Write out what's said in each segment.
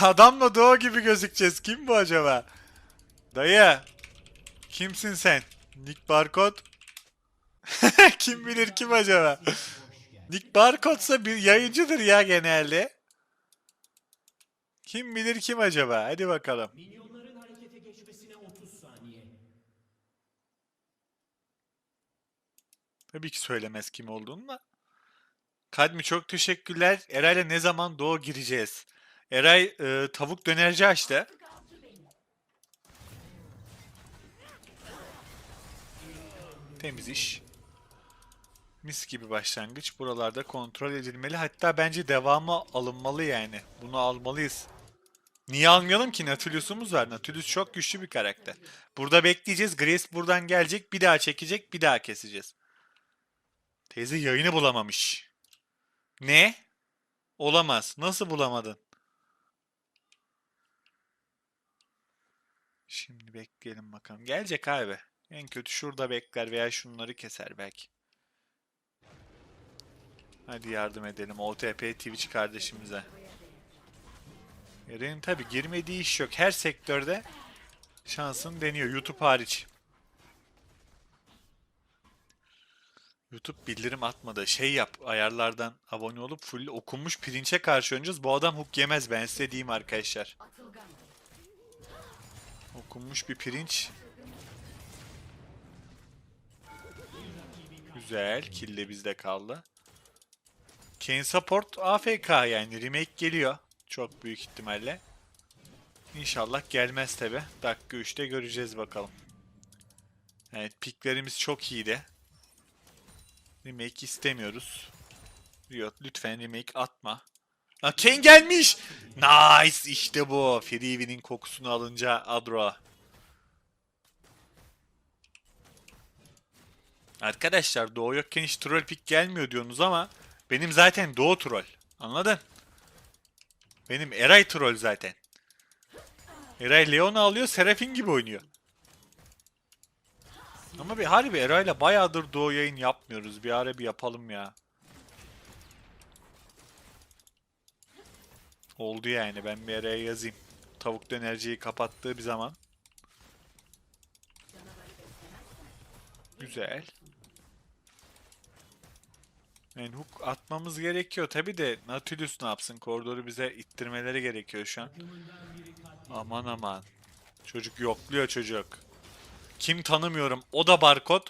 Adamla Doğu gibi gözükeceğiz. Kim bu acaba? Dayı. Kimsin sen? Nick Barkod. kim bilir kim acaba? Nick Barkod'sa bir yayıncıdır ya genelde. Kim bilir kim acaba? Hadi bakalım. Minyonların harekete geçmesine 30 saniye. Tabii ki söylemez kim olduğunu da. Kadmi çok teşekkürler. Eray'la ne zaman Doğu gireceğiz? Eray e, tavuk dönerci açtı. Temiz iş. Mis gibi başlangıç. Buralarda kontrol edilmeli. Hatta bence devamı alınmalı yani. Bunu almalıyız. Niye almayalım ki? Nautilus'umuz var. Nautilus çok güçlü bir karakter. Burada bekleyeceğiz. Grace buradan gelecek. Bir daha çekecek. Bir daha keseceğiz. Teyze yayını bulamamış. Ne? Olamaz. Nasıl bulamadın? Şimdi bekleyelim bakalım. Gelecek abi. En kötü şurada bekler veya şunları keser belki. Hadi yardım edelim OTP Twitch kardeşimize. Eren'in tabi girmediği iş yok. Her sektörde şansını deniyor. YouTube hariç. YouTube bildirim atmadı. Şey yap ayarlardan abone olup full okunmuş pirinçe karşı oynayacağız. Bu adam hook yemez ben size diyeyim arkadaşlar. Okunmuş bir pirinç. Güzel. Kill de bizde kaldı. Kane Support AFK yani. Remake geliyor. Çok büyük ihtimalle. İnşallah gelmez tabi. Dakika 3'te göreceğiz bakalım. Evet piklerimiz çok iyiydi. Remake istemiyoruz. Riot lütfen remake atma. Lan Kane gelmiş. Nice işte bu. Freevy'nin kokusunu alınca Adro. Arkadaşlar Doğu yokken hiç troll pick gelmiyor diyorsunuz ama benim zaten Doğu troll. Anladın? Benim Eray troll zaten. Eray Leon'u alıyor Serafin gibi oynuyor. Ama bir harbi Eray'la bayağıdır Doğu yayın yapmıyoruz. Bir ara bir yapalım ya. Oldu yani ben bir araya yazayım. Tavuk dönerciyi kapattığı bir zaman. Güzel. Yani hook atmamız gerekiyor. Tabi de Nautilus ne yapsın? Koridoru bize ittirmeleri gerekiyor şu an. Aman aman. Çocuk yokluyor çocuk. Kim tanımıyorum. O da barkod.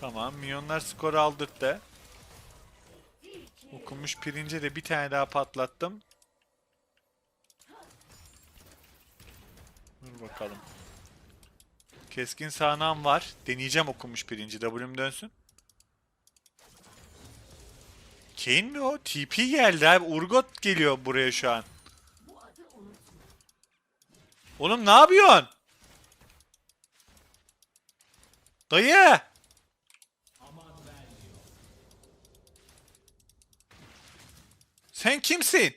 Tamam. Milyonlar skoru aldırttı. Okunmuş pirince de bir tane daha patlattım. Dur bakalım. Keskin sağanağım var. Deneyeceğim okunmuş pirinci. W'm dönsün. Kane mi o? TP geldi abi. Urgot geliyor buraya şu an. Oğlum ne yapıyorsun? Dayı! Sen kimsin?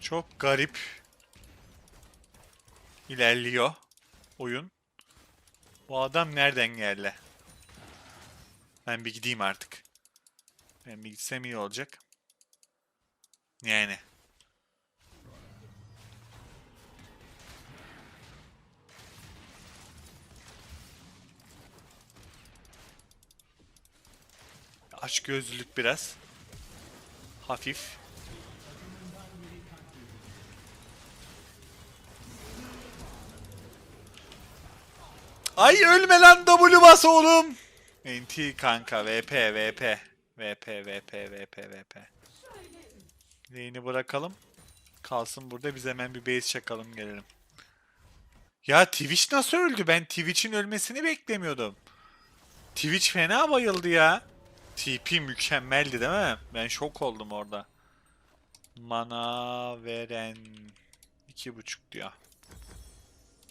Çok garip ilerliyor oyun. Bu adam nereden geldi? Ben bir gideyim artık. Ben bir gitsem iyi olacak. Yani. Aç gözlülük biraz. Hafif. Ay ölme lan W bas oğlum. NT kanka VP VP. VP VP VP VP. Lane'i bırakalım. Kalsın burada biz hemen bir base çakalım gelelim. Ya Twitch nasıl öldü? Ben Twitch'in ölmesini beklemiyordum. Twitch fena bayıldı ya. TP mükemmeldi değil mi? Ben şok oldum orada. Mana veren iki buçuk diyor.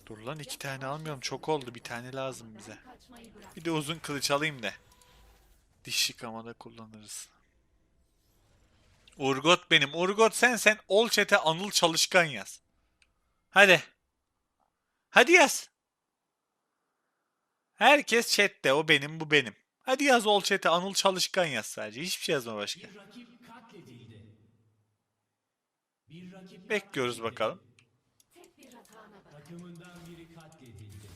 Dur lan iki tane almıyorum. Çok oldu. Bir tane lazım bize. Bir de uzun kılıç alayım da. Diş yıkamada kullanırız. Urgot benim. Urgot sen sen ol chat'e Anıl Çalışkan yaz. Hadi. Hadi yaz. Herkes chatte o benim bu benim. Hadi yaz ol chat'e Anıl Çalışkan yaz sadece. Hiçbir şey yazma başka. Bir rakip katledildi. Bir rakip Bekliyoruz katledildi. bakalım. Takımından biri katledildi.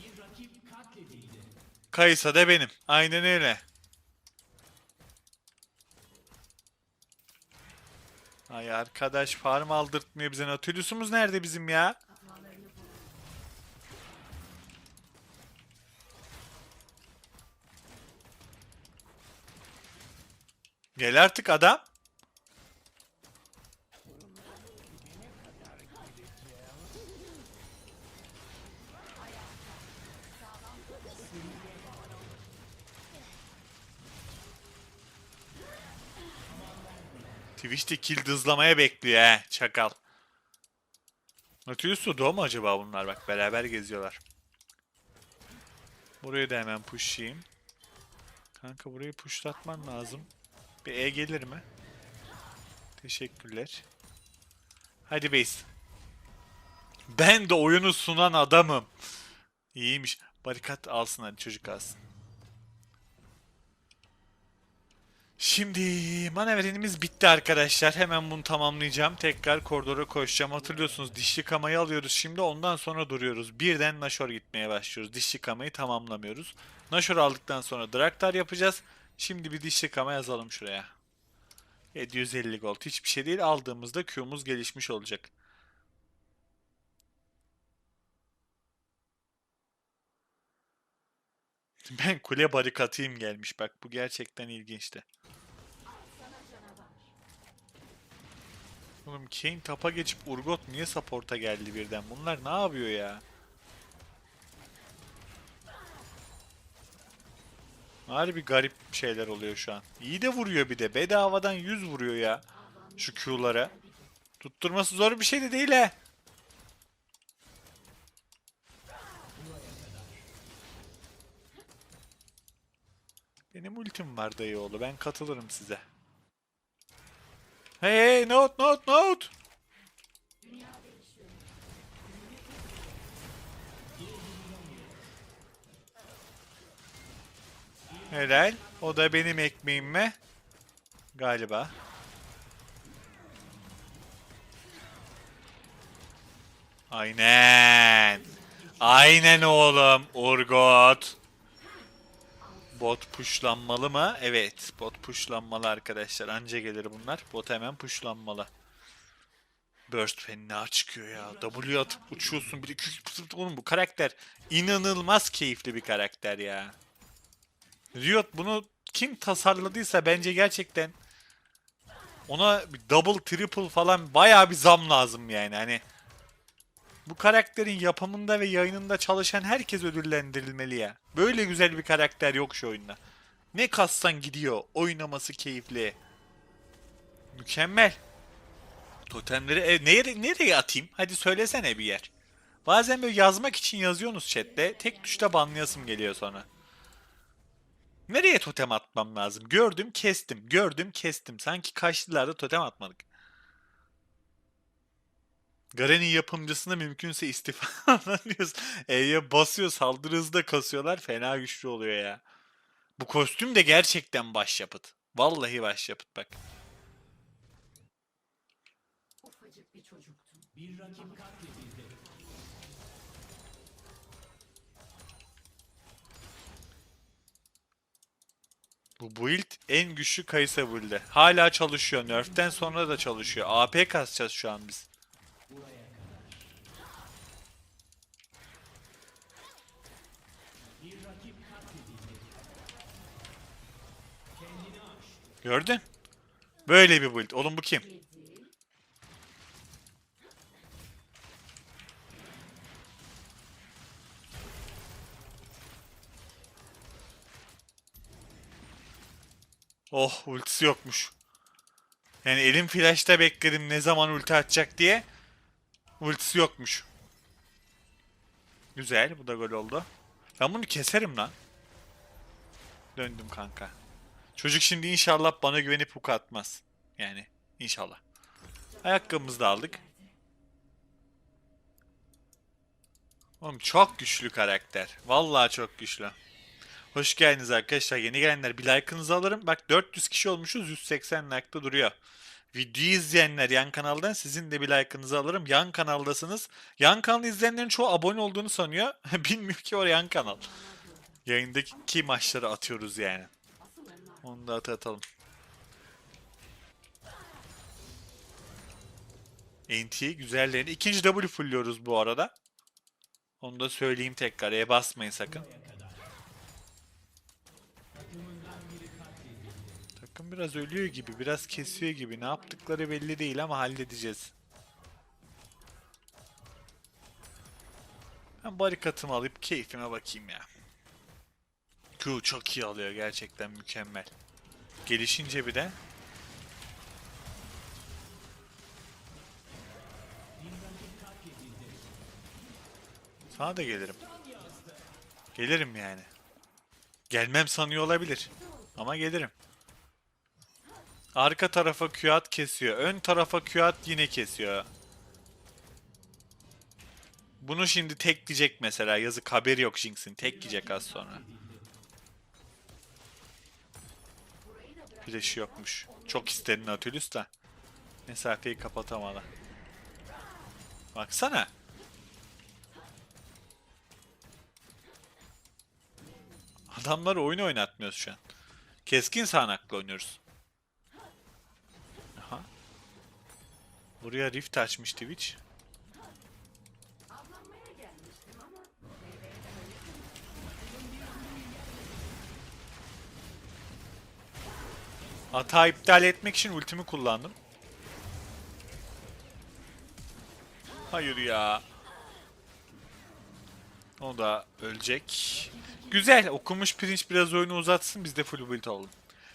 Bir rakip katledildi. Kaysa da benim. Aynen öyle. Ay arkadaş farm aldırtmıyor bize. Nautilus'umuz nerede bizim ya? Gel artık adam. Twitch'te kill hızlamaya bekliyor he çakal. Nautilus Sudo mu acaba bunlar bak beraber geziyorlar. Burayı da hemen pushlayayım. Kanka burayı pushlatman lazım. Bir E gelir mi? Teşekkürler. Hadi base. Ben de oyunu sunan adamım. İyiymiş. Barikat alsın hadi çocuk alsın. Şimdi manevrenimiz bitti arkadaşlar. Hemen bunu tamamlayacağım. Tekrar koridora koşacağım. Hatırlıyorsunuz dişli kamayı alıyoruz şimdi. Ondan sonra duruyoruz. Birden Nashor gitmeye başlıyoruz. Dişli kamayı tamamlamıyoruz. Nashor aldıktan sonra Draktar yapacağız. Şimdi bir dişli kama yazalım şuraya. 750 gold. Hiçbir şey değil. Aldığımızda Q'muz gelişmiş olacak. Ben kule barikatıyım gelmiş. Bak bu gerçekten ilginçti. Oğlum Kane tapa geçip Urgot niye support'a geldi birden? Bunlar ne yapıyor ya? Harbi garip şeyler oluyor şu an. İyi de vuruyor bir de. Bedavadan 100 vuruyor ya. Şu Q'lara. Tutturması zor bir şey de değil he. Benim ultim var dayıoğlu. Ben katılırım size. Hey hey note note note. Helal. O da benim ekmeğim mi? Galiba. Aynen. Aynen oğlum. Urgot. Bot pushlanmalı mı? Evet. Bot pushlanmalı arkadaşlar. Anca gelir bunlar. Bot hemen pushlanmalı. Burst fena çıkıyor ya. W atıp uçuyorsun. Bir de. Oğlum bu karakter inanılmaz keyifli bir karakter ya. Riot bunu kim tasarladıysa bence gerçekten ona bir double triple falan bayağı bir zam lazım yani. Hani bu karakterin yapımında ve yayınında çalışan herkes ödüllendirilmeli ya. Böyle güzel bir karakter yok şu oyunda. Ne kassan gidiyor. Oynaması keyifli. Mükemmel. Totemleri e, nereye, nereye atayım? Hadi söylesene bir yer. Bazen böyle yazmak için yazıyorsunuz chatte. Tek tuşta banlayasım geliyor sonra. Nereye totem atmam lazım? Gördüm kestim. Gördüm kestim. Sanki kaçtılarda totem atmadık. Garen'in yapımcısına mümkünse istifa diyoruz. E'ye basıyor saldırı hızı da kasıyorlar. Fena güçlü oluyor ya. Bu kostüm de gerçekten başyapıt. Vallahi başyapıt bak. Ufacık bir çocuktum. Bir rakip katledildi. Bu build en güçlü Kaysa build'i. Hala çalışıyor. Nerf'ten sonra da çalışıyor. AP kasacağız şu an biz. Gördün? Böyle bir build. Oğlum bu kim? Oh ultisi yokmuş. Yani elim flash'ta bekledim ne zaman ulti atacak diye. Ultisi yokmuş. Güzel bu da gol oldu. Ben bunu keserim lan. Döndüm kanka. Çocuk şimdi inşallah bana güvenip hook atmaz. Yani inşallah. Ayakkabımızı da aldık. Oğlum çok güçlü karakter. Vallahi çok güçlü. Hoş geldiniz arkadaşlar. Yeni gelenler bir like'ınızı alırım. Bak 400 kişi olmuşuz. 180 like'da duruyor. Videoyu izleyenler yan kanaldan sizin de bir like'ınızı alırım. Yan kanaldasınız. Yan kanalı izleyenlerin çoğu abone olduğunu sanıyor. Bilmiyor ki o yan kanal. Yayındaki maçları atıyoruz yani. Onu da at atalım. NT güzellerini. İkinci W fullliyoruz bu arada. Onu da söyleyeyim tekrar. E basmayın sakın. Takım biraz ölüyor gibi, biraz kesiyor gibi. Ne yaptıkları belli değil ama halledeceğiz. Ben barikatımı alıp keyfime bakayım ya. Q çok iyi alıyor gerçekten mükemmel. Gelişince bir de Sana da gelirim. Gelirim yani. Gelmem sanıyor olabilir. Ama gelirim. Arka tarafa Q'at kesiyor. Ön tarafa Q'at yine kesiyor. Bunu şimdi tek diyecek mesela. Yazık haberi yok Jinx'in. Tek diyecek az sonra. Flash'ı yokmuş. Çok isterin Nautilus da. Mesafeyi kapatamadı. Baksana. Adamları oyun oynatmıyoruz şu an. Keskin sağanakla oynuyoruz. Buraya rift açmış Twitch. Hata iptal etmek için ultimi kullandım. Hayır ya. O da ölecek. Güzel. Okumuş pirinç biraz oyunu uzatsın. Biz de full build olalım.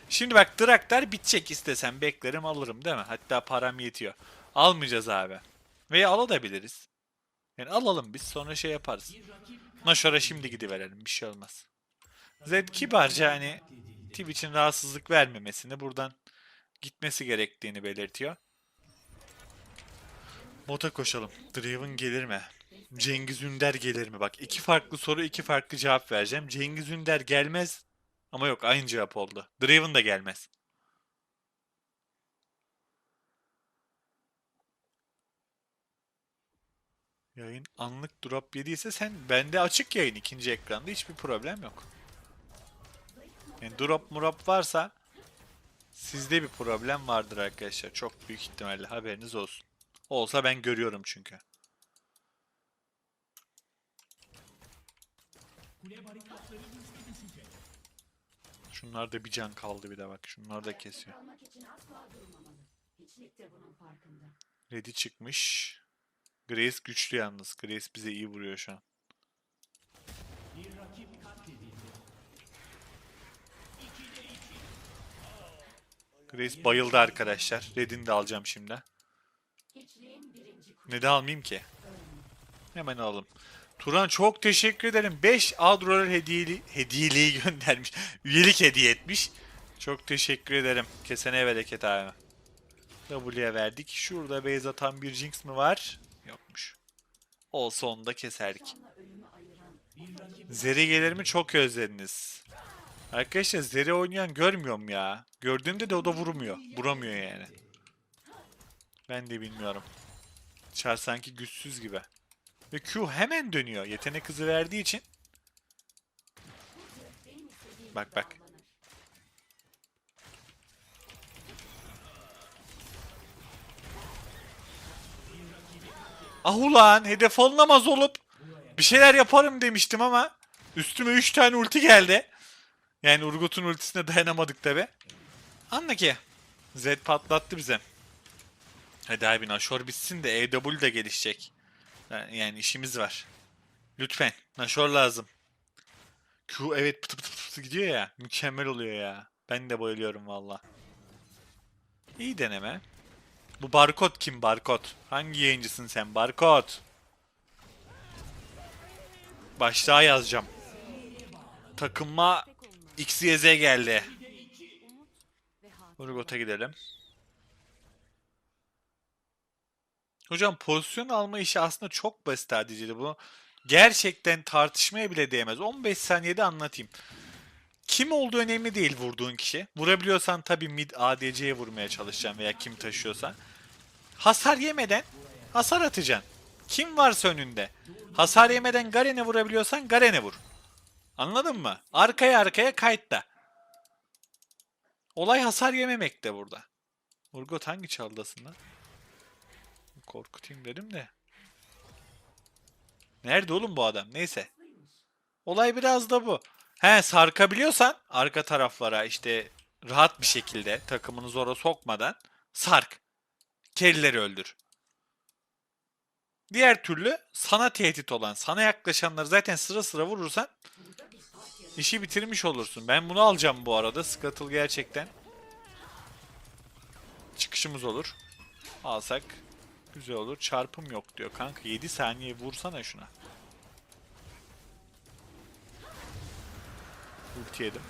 Şimdi bak Draktar bitecek istesem beklerim alırım değil mi? Hatta param yetiyor. Almayacağız abi. Veya alabiliriz. Yani alalım biz sonra şey yaparız. Naşora şimdi gidiverelim bir şey olmaz. Zed kibarca hani Twitch'in rahatsızlık vermemesini buradan gitmesi gerektiğini belirtiyor. Bota koşalım. Draven gelir mi? Cengiz Ünder gelir mi? Bak iki farklı soru iki farklı cevap vereceğim. Cengiz Ünder gelmez ama yok aynı cevap oldu. Draven da gelmez. Yayın anlık drop yediyse sen bende açık yayın ikinci ekranda hiçbir problem yok. Yani drop murop varsa sizde bir problem vardır arkadaşlar. Çok büyük ihtimalle haberiniz olsun. Olsa ben görüyorum çünkü. Şunlarda bir can kaldı bir de bak. Şunlar da kesiyor. Ready çıkmış. Grace güçlü yalnız. Grace bize iyi vuruyor şu an. Grace bayıldı arkadaşlar. Red'ini de alacağım şimdi. Hiçliğin birinci kuşu. Ne de almayayım ki? Hemen alalım. Turan çok teşekkür ederim. 5 Adrolar hediyeli, hediyeliği göndermiş. Üyelik hediye etmiş. Çok teşekkür ederim. Kesene bereket abi. W'ye verdik. Şurada base atan bir Jinx mi var? Yokmuş. Olsa onu da keserdik. Zeri gelir mi çok özlediniz. Arkadaşlar Zeri oynayan görmüyorum ya. Gördüğümde de o da vurmuyor. Vuramıyor yani. Ben de bilmiyorum. Char sanki güçsüz gibi. Ve Q hemen dönüyor. Yetenek hızı verdiği için. Bak, bak. Ah ulan hedef alınamaz olup bir şeyler yaparım demiştim ama üstüme 3 tane ulti geldi. Yani Urgot'un ultisine dayanamadık tabi. Anla ki. Z patlattı bize. Hadi abi Nashor bitsin de EW de gelişecek. Yani işimiz var. Lütfen. Nashor lazım. Q evet pıtı pıtı pıtı gidiyor ya. Mükemmel oluyor ya. Ben de bayılıyorum valla. İyi deneme. Bu barkod kim barkod? Hangi yayıncısın sen barkod? Başlığa yazacağım. Takılma XYZ geldi. Urgot'a gidelim. Hocam pozisyon alma işi aslında çok basit sadece bu. Gerçekten tartışmaya bile değmez. 15 saniyede anlatayım. Kim olduğu önemli değil vurduğun kişi. Vurabiliyorsan tabii mid ADC'ye vurmaya çalışacaksın veya kim taşıyorsa. Hasar yemeden hasar atacaksın. Kim varsa önünde. Hasar yemeden Garen'e vurabiliyorsan Garen'e vur. Anladın mı? Arkaya arkaya kayıtta. Olay hasar yememekte burada. Urgot hangi çaldasın lan? Korkutayım dedim de. Nerede oğlum bu adam? Neyse. Olay biraz da bu. He sarkabiliyorsan arka taraflara işte rahat bir şekilde takımını zora sokmadan sark. Kelleri öldür. Diğer türlü sana tehdit olan, sana yaklaşanları zaten sıra sıra vurursan işi bitirmiş olursun. Ben bunu alacağım bu arada. Scuttle gerçekten çıkışımız olur. Alsak güzel olur. Çarpım yok diyor kanka. 7 saniye vursana şuna. Ulti yedim.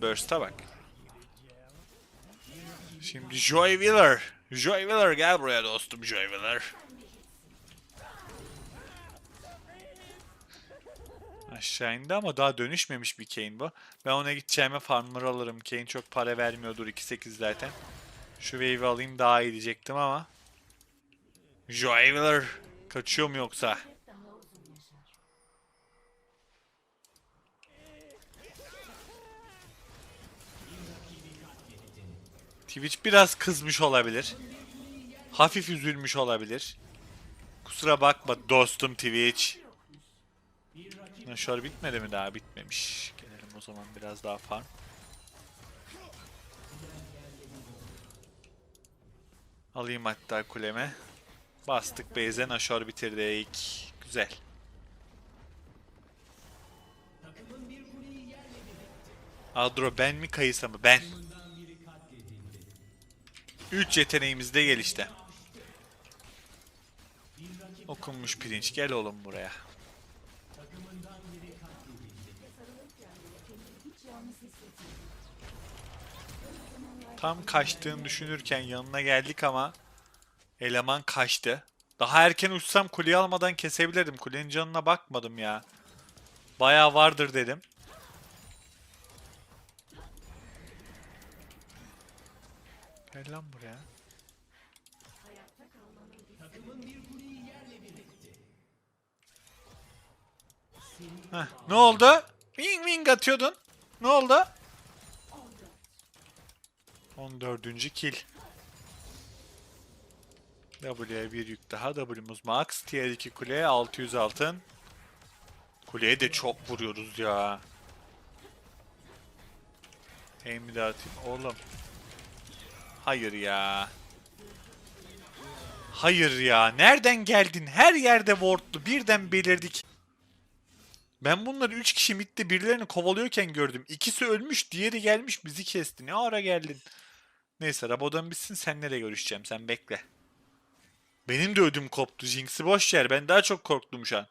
Burst'a bak. Şimdi Joy Wheeler. Joy Wheeler gel buraya dostum Joy Wheeler. Aşağı indi ama daha dönüşmemiş bir Kane bu. Ben ona gideceğime farmer alırım. Kane çok para vermiyordur 2.8 zaten. Şu wave'i alayım daha iyi diyecektim ama. Joy Wheeler kaçıyor mu yoksa? Twitch biraz kızmış olabilir. Hafif üzülmüş olabilir. Kusura bakma dostum Twitch. Naşor bitmedi mi daha? Bitmemiş. Gelelim o zaman biraz daha farm. Alayım hatta kuleme. Bastık base'e Naşor bitirdik. Güzel. Adro ben mi Kayısa mı? Ben. 3 yeteneğimiz de gelişti. Okunmuş pirinç gel oğlum buraya. Tam kaçtığını düşünürken yanına geldik ama eleman kaçtı. Daha erken uçsam kuleyi almadan kesebilirdim. Kulenin canına bakmadım ya. Bayağı vardır dedim. Gel lan buraya. Heh, ne oldu? Wing wing atıyordun. Ne oldu? 14. kill. W'ye bir yük daha. W'muz max. Tier 2 kuleye 600 altın. Kuleye de çok vuruyoruz ya. Aim'i de atayım. Oğlum. Hayır ya. Hayır ya. Nereden geldin? Her yerde wardlu. Birden belirdik. Ben bunları 3 kişi midde birilerini kovalıyorken gördüm. İkisi ölmüş, diğeri gelmiş bizi kesti. Ne ara geldin? Neyse Rabo'dan bitsin senle görüşeceğim. Sen bekle. Benim de ödüm koptu. Jinx'i boş yer. Ben daha çok korktum şu an.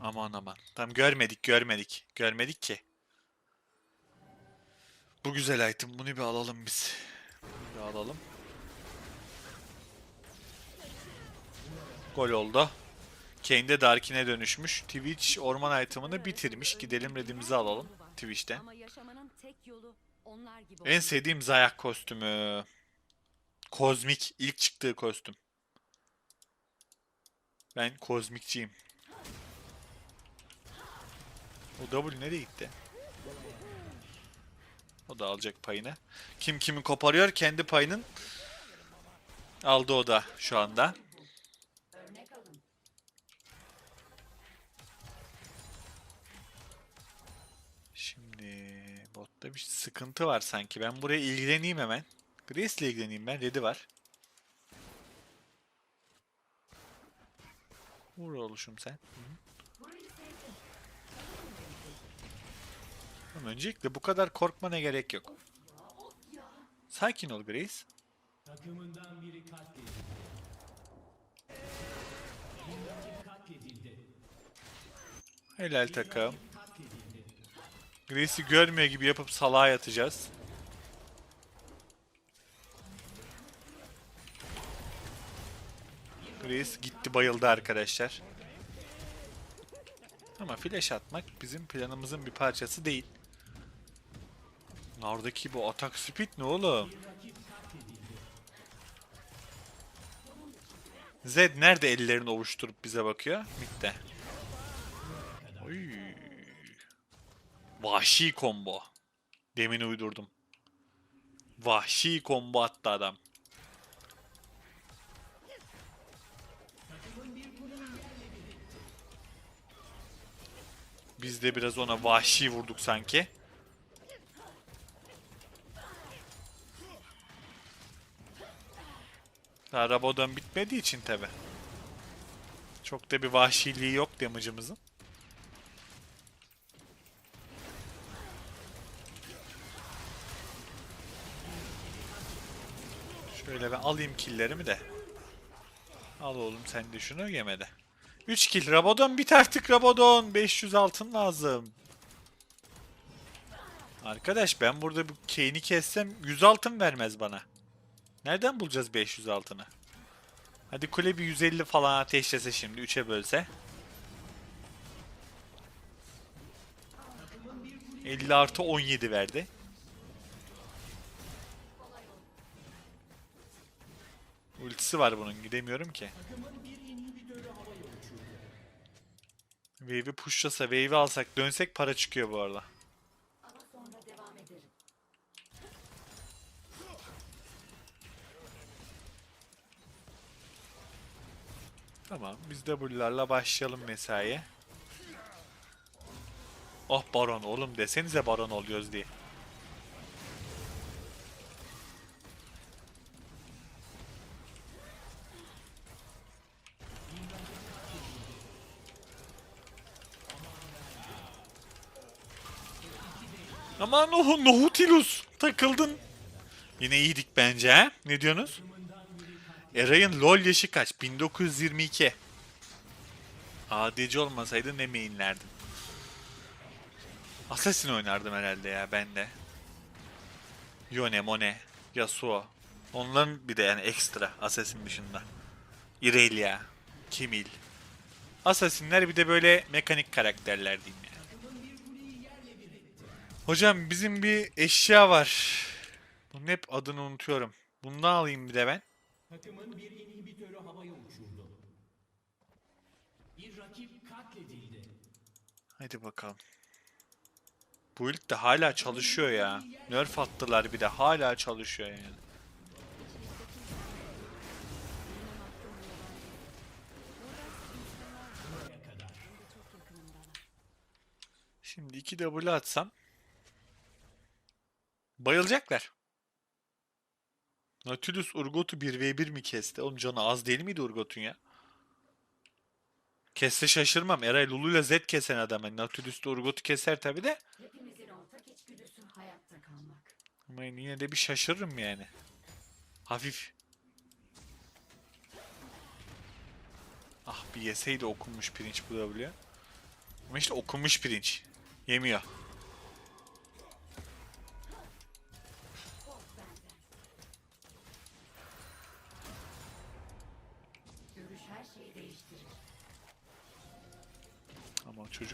Aman aman. Tam görmedik görmedik. Görmedik ki. Bu güzel item. Bunu bir alalım biz. Bir alalım. Gol oldu. Kane de Darkin'e dönüşmüş. Twitch orman item'ını bitirmiş. Gidelim redimizi alalım Twitch'ten. En sevdiğim Zayak kostümü. Kozmik. ilk çıktığı kostüm. Ben kozmikçiyim. O W nereye gitti? O da alacak payını. Kim kimi koparıyor kendi payının aldı o da şu anda. Botta bir sıkıntı var sanki. Ben buraya ilgileneyim hemen. Grace ile ilgileneyim ben. Red'i var. Vur oluşum sen. Hı hı. Öncelikle bu kadar korkmana gerek yok. Sakin ol Grace. Takımından biri katledildi. Helal takım. Grace'i görmüyor gibi yapıp salağa yatacağız. Grace gitti bayıldı arkadaşlar. Ama flash atmak bizim planımızın bir parçası değil. Oradaki bu atak speed ne oğlum? Zed nerede ellerini ovuşturup bize bakıyor? Mid'de. Oy. Vahşi combo. Demin uydurdum. Vahşi combo attı adam. Biz de biraz ona vahşi vurduk sanki. Daha Rabadon bitmediği için tabi. Çok da bir vahşiliği yok damage'ımızın. Şöyle ben alayım killlerimi de. Al oğlum sen de şunu yeme de. 3 kill. Rabadon bit artık Rabadon. 500 altın lazım. Arkadaş ben burada bu Kane'i kessem 100 altın vermez bana. Nereden bulacağız 500 altını? Hadi kule bir 150 falan ateşlese şimdi 3'e bölse. 50 artı 17 verdi. Ultisi var bunun gidemiyorum ki. Wave'i pushlasa, wave'i alsak, dönsek para çıkıyor bu arada. Tamam, biz W'larla başlayalım mesaiye. Oh baron oğlum desenize baron oluyoruz diye. Aman oh, Nohutilus takıldın. Yine iyiydik bence ha? Ne diyorsunuz? Eray'ın LoL yaşı kaç? 1922. ADC olmasaydı ne mainlerdim? Assassin oynardım herhalde ya ben de. Yone, Mone, Yasuo. Onların bir de yani ekstra Assassin dışında. Irelia, Kimil. Assassinler bir de böyle mekanik karakterler diyeyim. Hocam bizim bir eşya var. Bunun hep adını unutuyorum. Bundan alayım bir de ben. Takımın bir inhibitörü havaya uçurdu. Bir rakip katledildi. Hadi bakalım. Bu ilk de hala çalışıyor ya. Nerf attılar bir de hala çalışıyor yani. Şimdi 2 W atsam bayılacaklar. Nautilus Urgot'u 1v1 mi kesti? Oğlum canı az değil miydi Urgot'un ya? Kesse şaşırmam. Eray Lulu'yla Z kesen adam. Yani Nautilus da Urgot'u keser tabi de. Ama yine de bir şaşırırım yani. Hafif. Ah bir yeseydi okunmuş pirinç bu W. Ama işte okunmuş pirinç. Yemiyor.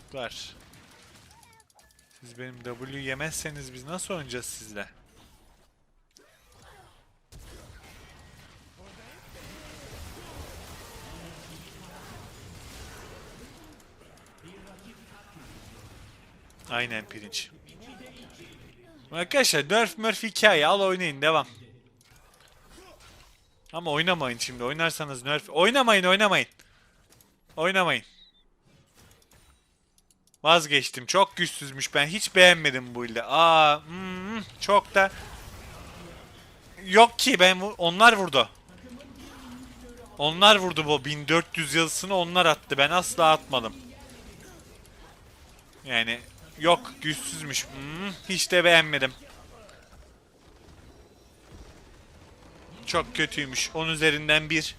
Çocuklar. Siz benim W yemezseniz biz nasıl oynayacağız sizle? Aynen pirinç. Arkadaşlar Nerf Murph hikaye al oynayın devam. Ama oynamayın şimdi oynarsanız Nerf oynamayın oynamayın. Oynamayın. Vazgeçtim. Çok güçsüzmüş. Ben hiç beğenmedim bu ilde. Aa, hmm, çok da yok ki ben onlar vurdu. Onlar vurdu bu 1400 yazısını onlar attı. Ben asla atmadım. Yani Yok güçsüzmüş. Hmm, hiç de beğenmedim. Çok kötüymüş. 10 üzerinden 1.